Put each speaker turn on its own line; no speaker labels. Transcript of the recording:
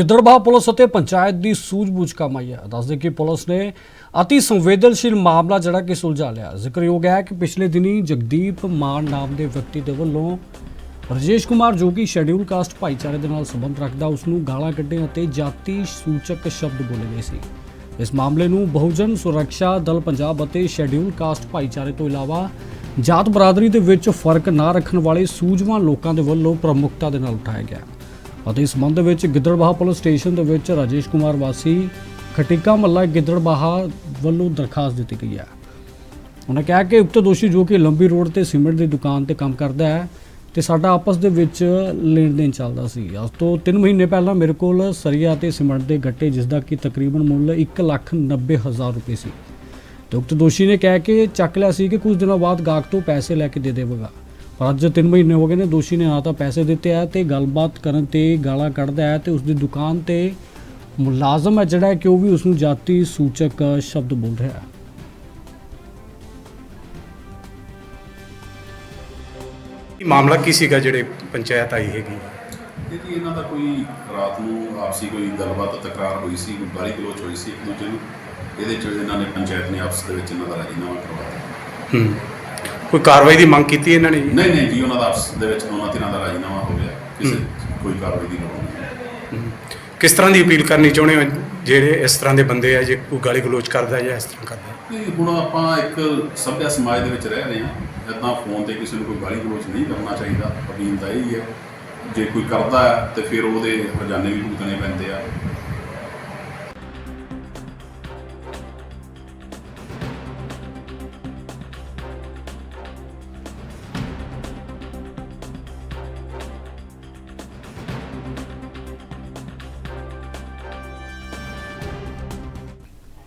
Gidderbaha police ਅਤੇ ਪੰਚਾਇਤ ਦੀ ਸੂਝ-ਬੂਝ ਕੰਮ ਆਈ ਹੈ। ਦੱਸਦੇ ਕਿ ਪੁਲਿਸ ਨੇ ਅਤੀ ਸੰਵੇਦਨਸ਼ੀਲ ਮਾਮਲਾ ਜਿਹੜਾ ਕਿ ਸੁਲਝਾ ਲਿਆ। ਜ਼ਿਕਰਯੋਗ ਹੈ ਕਿ ਪਿਛਲੇ ਦਿਨੀ ਜਗਦੀਪ ਮਾਨ ਨਾਮ ਦੇ ਵਿਅਕਤੀ ਦੇ ਵੱਲੋਂ ਰਜੇਸ਼ ਕੁਮਾਰ, ਜੋ ਕਿ ਸ਼ੈਡਿਊਲ ਕਾਸਟ ਭਾਈਚਾਰੇ ਦੇ ਨਾਲ ਸੰਬੰਧ ਰੱਖਦਾ, ਉਸ ਨੂੰ ਗਾਲਾਂ ਕੱਢਣ ਅਤੇ ਜਾਤੀ ਸੂਚਕ ਸ਼ਬਦ ਬੋਲੇ ਗਏ ਸੀ। ਇਸ ਮਾਮਲੇ ਨੂੰ ਬਹੁਜਨ ਸੁਰੱਖਿਆ ਦਲ ਪੰਜਾਬ ਅਤੇ ਸ਼ੈਡਿਊਲ ਕਾਸਟ ਭਾਈਚਾਰੇ ਤੋਂ ਇਲਾਵਾ ਜਾਤ ਬਰਾਦਰੀ ਦੇ ਵਿੱਚ ਫ਼ਰਕ ਨਾ ਰੱਖਣ ਵਾਲੇ ਸੂਝਵਾਨ ਲੋਕਾਂ ਦੇ ਵੱਲੋਂ ਪ੍ਰਮੁੱਖਤਾ ਦੇ ਨਾਲ ਉਠਾਇਆ ਗਿਆ। ਅਤੇ ਇਸ ਸੰਬੰਧ ਵਿੱਚ ਗਿੱਦੜਬਾਹਾ ਪੁਲਿਸ ਸਟੇਸ਼ਨ ਦੇ ਵਿੱਚ ਰਾਜੇਸ਼ ਕੁਮਾਰ ਵਾਸੀ ਖਟਿਕਾ ਮੱਲਾ ਗਿੱਦੜਬਾਹਾ ਵੱਲੋਂ ਦਰਖਾਸਤ ਦਿੱਤੀ ਗਈ ਹੈ। ਉਹਨਾਂ ਕਿਹਾ ਕਿ ਉਕਤ ਦੋਸ਼ੀ ਜੋ ਕਿ ਲੰਬੀ ਰੋਡ ਤੇ ਸੀਮੈਂਟ ਦੀ ਦੁਕਾਨ ਤੇ ਕੰਮ ਕਰਦਾ ਹੈ ਤੇ ਸਾਡਾ ਆਪਸ ਦੇ ਵਿੱਚ ਲੈਣ ਦੇਣ ਚੱਲਦਾ ਸੀ। ਅੱਜ ਤੋਂ 3 ਮਹੀਨੇ ਪਹਿਲਾਂ ਮੇਰੇ ਕੋਲ ਸਰੀਆ ਤੇ ਸੀਮੈਂਟ ਦੇ ਗੱਟੇ ਜਿਸ ਦਾ ਕਿ ਤਕਰੀਬਨ ਮੁੱਲ 1,90,000 ਰੁਪਏ ਸੀ। ਤੇ ਉਕਤ ਦੋਸ਼ੀ ਨੇ ਕਹਿ ਕੇ ਚੱਕ ਲਿਆ ਸੀ ਕਿ ਕੁਝ ਦਿਨਾਂ ਬਾਅਦ ਗਾਹਕ ਤੋਂ ਪੈਸੇ ਲੈ ਕੇ ਦੇ ਦੇਵੇਗਾ। ਪਰ ਅੱਜ 3 ਮਹੀਨੇ ਹੋ ਗਏ ਨੇ ਦੋਸ਼ੀ ਨੇ ਨਾ ਤਾਂ ਪੈਸੇ ਦਿੱਤੇ ਆ ਤੇ ਗੱਲਬਾਤ ਕਰਨ ਤੇ ਗਾਲਾਂ ਕੱਢਦਾ ਹੈ ਤੇ ਉਸ ਦੀ ਦੁਕਾਨ ਤੇ ਮੁਲਾਜ਼ਮ ਹੈ ਜਿਹੜਾ ਕਿ ਉਹ ਵੀ ਉਸ ਨੂੰ ਜਾਤੀ ਸੂਚਕ ਸ਼ਬਦ ਬੋਲ ਰਿਹਾ ਹੈ।
ਇਹ ਮਾਮਲਾ ਕੀ ਸੀਗਾ ਜਿਹੜੇ ਪੰਚਾਇਤ ਆਈ ਹੈਗੀ?
ਇਹ ਜੀ ਇਹਨਾਂ ਦਾ ਕੋਈ ਰਾਤ ਨੂੰ ਆਪਸੀ ਕੋਈ ਗੱਲਬਾਤ ਤਕਰਾਰ ਹੋਈ ਸੀ ਕੋਈ ਗਾਲੀ ਗਲੋਚ ਹੋਈ ਸੀ ਇੱਕ ਦੂਜੇ ਨੂੰ ਇਹਦੇ ਚ ਇਹਨਾਂ ਨੇ ਪੰਚਾਇਤ ਨੇ ਆਪਸ ਦੇ ਵਿੱਚ ਇਹਨਾਂ ਦਾ ਰਾਜੀਨਾਮਾ ਕਰਵਾਇਆ
ਹੂੰ। ਕੋਈ ਕਾਰਵਾਈ ਦੀ ਮੰਗ ਕੀਤੀ ਇਹਨਾਂ ਨੇ ਜੀ?
ਨਹੀਂ ਨਹੀਂ ਜੀ ਉਹਨਾਂ ਦਾ ਆਪਸ ਦੇ ਵਿੱਚ ਦੋਨਾਂ ਧਿਰਾਂ ਦਾ ਰਾਜੀਨਾਮਾ ਹੋ ਗਿਆ। ਕਿਸੇ ਕੋਈ ਕਾਰਵਾਈ ਦੀ ਲੋੜ ਨਹੀਂ।
ਕਿਸ ਤਰ੍ਹਾਂ ਦੀ ਅਪੀਲ ਕਰਨੀ ਚਾਹੁੰਦੇ ਹੋ ਜਿਹੜੇ ਇਸ ਤਰ੍ਹਾਂ ਦੇ ਬੰਦੇ ਆ ਜੇ ਕੋਈ ਗਾਲੀ ਗਲੋਚ ਕਰਦਾ ਜਾਂ ਇਸ ਤਰ੍ਹਾਂ ਕਰਦਾ?
ਨਹੀਂ ਹੁਣ ਆਪਾਂ ਇੱਕ ਸਭਿਆ ਸਮਾਜ ਦੇ ਵਿੱਚ ਰਹਿ ਰਹੇ ਹਾਂ। ਇਦਾਂ ਫੋਨ ਤੇ ਕਿਸੇ ਨੂੰ ਕੋਈ ਗਾਲੀ ਗਲੋਚ ਨਹੀਂ ਕਰਨਾ ਚਾਹੀਦਾ ਅਪੀਲ ਤਾਂ ਇਹ ਹੀ। ਹੈ ਜੇ ਕੋਈ ਕਰਦਾ ਹੈ ਤੇ ਫਿਰ ਉਹਦੇ ਹਰਜਾਨੇ ਵੀ ਭੁਗਤਣੇ ਪੈਂਦੇ ਆ।